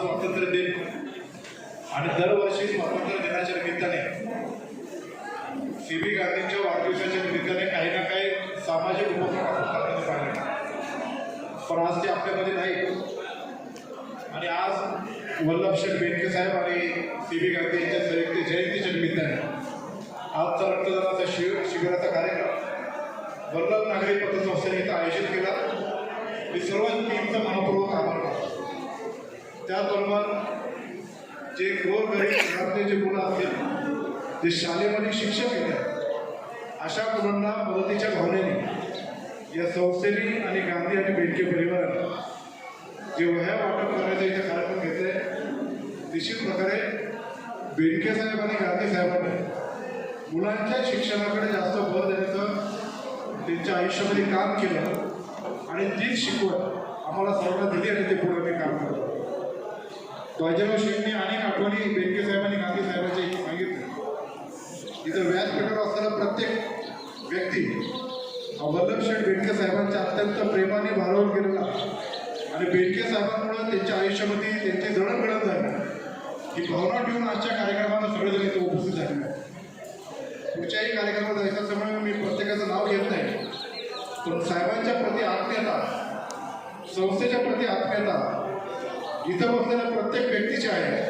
स्वातंत्र्य दिन आणि दरवर्षी स्वातंत्र्य दिनाच्या निमित्ताने सी बी गांधींच्या वाढदिवसाच्या निमित्ताने काही ना काही सामाजिक उपक्रम आपण पण आज ते आपल्यामध्ये नाही. आणि आज वल्लभशेठ बेनके साहेब आणि सी बी गांधी यांच्या संयुक्त जयंतीच्या निमित्ताने आजचा रक्तदानाचा शिबिर शिबिराचा कार्यक्रम वल्लभ नागरी पतसंस्थेने इथं आयोजित केला. मी सर्व टीमचं मनपूर्वक आभार मानतो. त्याप्रमाणे जे गोरगरीब घरातले जे मुलं असतील जे शाळेमध्ये शिक्षक येतात अशा मुलांना मदतीच्या भावनेने या संस्थेने आणि गांधी आणि बेडके परिवाराने जे वह्या वाटप करण्याचा इथे कार्यक्रम घेतले निश्चित प्रकारे बेडके साहेब आणि गांधी साहेबांनी मुलांच्या शिक्षणाकडे जास्त भर देण्याचं त्यांच्या आयुष्यामध्ये काम केलं आणि तीच शिकवण आम्हाला सर्वांना दिली आणि ते पुढे आम्ही काम करतो. बाजीराव शेठने अनेक आठवणी बेनके साहेबांनी गांधी साहेबांच्या सांगितलं इथं व्यासपीठावर असताना प्रत्येक व्यक्ती हा वल्लभ शेठ साहेबांच्या अत्यंत प्रेमाने भारावून गेलेला आणि बेनके साहेबांमुळे त्यांच्या आयुष्यामध्ये त्यांची जडणघडण झाली ही भावना ठेवून आजच्या कार्यक्रमाला सगळेजण इथे उपस्थित झालेले आहेत. कुठच्याही कार्यक्रमात जायचं असल्यामुळे मी प्रत्येकाचं नाव घेत नाही. पण साहेबांच्या प्रति आत्मीयता संस्थेच्या प्रति आत्मीयता इथं बसलेल्या प्रत्येक व्यक्तीचे आहे.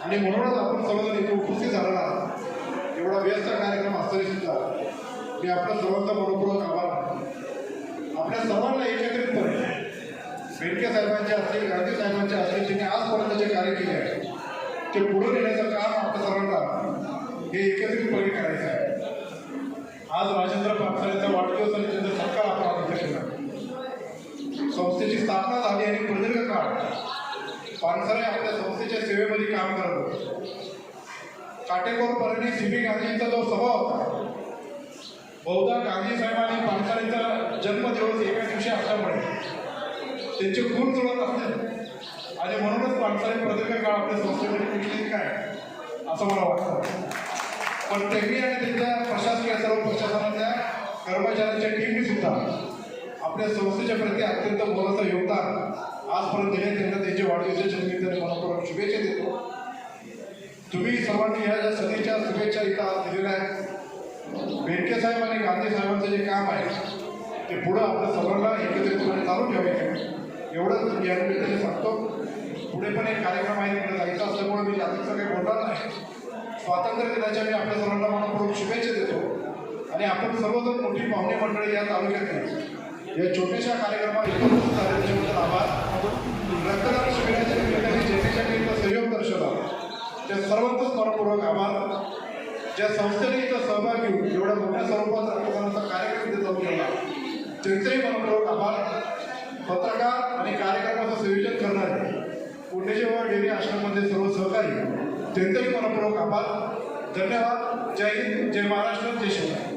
आणि म्हणूनच आपण सर्वजण इथे उपस्थित झालेला आहात. एवढा व्यस्त कार्यक्रम असताना सुद्धा मी आपलं सर्वांचा मनपूर्वक आभार आपल्या सर्वांना एकत्रितपणे बेनके साहेबांचे असतील गांधी साहेबांचे असतील त्यांनी आजपर्यंत जे कार्य केले आहे ते पुढे नेण्याचं काम आपल्या सर्वांना हे एकत्रितपणे करायचं आहे. आज राजेंद्र पानसरेंचा वाढदिवस आणि त्यांचा सत्कार आपण आनंद केला संस्थेची स्थापना झाली आणि प्रदीर्घ काळ पानसरे आपल्या संस्थेच्या सेवेमध्ये काम करत होते काटेकोरपणे सीपी बी गांधींचा जो स्वभाव होता. बहुधा गांधी साहेबांनी पानसरेंचा जन्मदिवस एका दिवशी असल्यामुळे. त्यांचे खून जुळत असते. आणि म्हणूनच पानसरे प्रदीर्घ काळ आपल्या संस्थेमध्ये टिकले काय असं मला वाटतं. पण त्यांनी आणि त्यांच्या प्रशासकीय सर्व प्रशासनाच्या कर्मचाऱ्यांच्या टीमनी सुद्धा आपल्या संस्थेच्या प्रती अत्यंत मोलाचं योगदान आजपर्यंत दिले. त्यांना त्यांच्या वाढदिवसाच्या निमित्ताने मनपूर्वक शुभेच्छा देतो. तुम्ही सर्वांनी ह्या ज्या सभेच्या शुभेच्छा इथं आज दिलेल्या आहेत बेनके साहेब आणि गांधी साहेबांचं जे काम आहे ते पुढं आपल्या सर्वांना एकत्रितपणे चालू ठेवायचे एवढंच या निमित्ताने सांगतो. पुढे पण एक कार्यक्रम आहे तिकडे जायचा असल्यामुळे मी जास्तीचं काही बोलणार नाही. स्वातंत्र्य दिनाच्या मी आपल्या सर्वांना मनपूर्वक शुभेच्छा देतो. आणि आपण सर्वजण मोठी पाहुणे मंडळी या तालुक्यातली. या छोट्याशा कार्यक्रमात एकत्रित झाले आभार. रक्तदान शिबिराच्या निमित्ताने जेटीच्या टीमचा सहयोग दर्शवला त्या सर्वांचाच मनपूर्वक आभार. ज्या संस्थेने इथं सहभाग घेऊन एवढ्या मोठ्या स्वरूपाचा रक्तदानाचा कार्यक्रम तिथे जाऊन केला त्यांचेही मनपूर्वक आभार. पत्रकार आणि कार्यक्रमाचं संयोजन करणारे पुणेजेवर डेअरी आश्रममध्ये सर्व सहकारी त्यांचेही मनपूर्वक आभार. धन्यवाद. जय हिंद. जय महाराष्ट्र. जय शिवराय.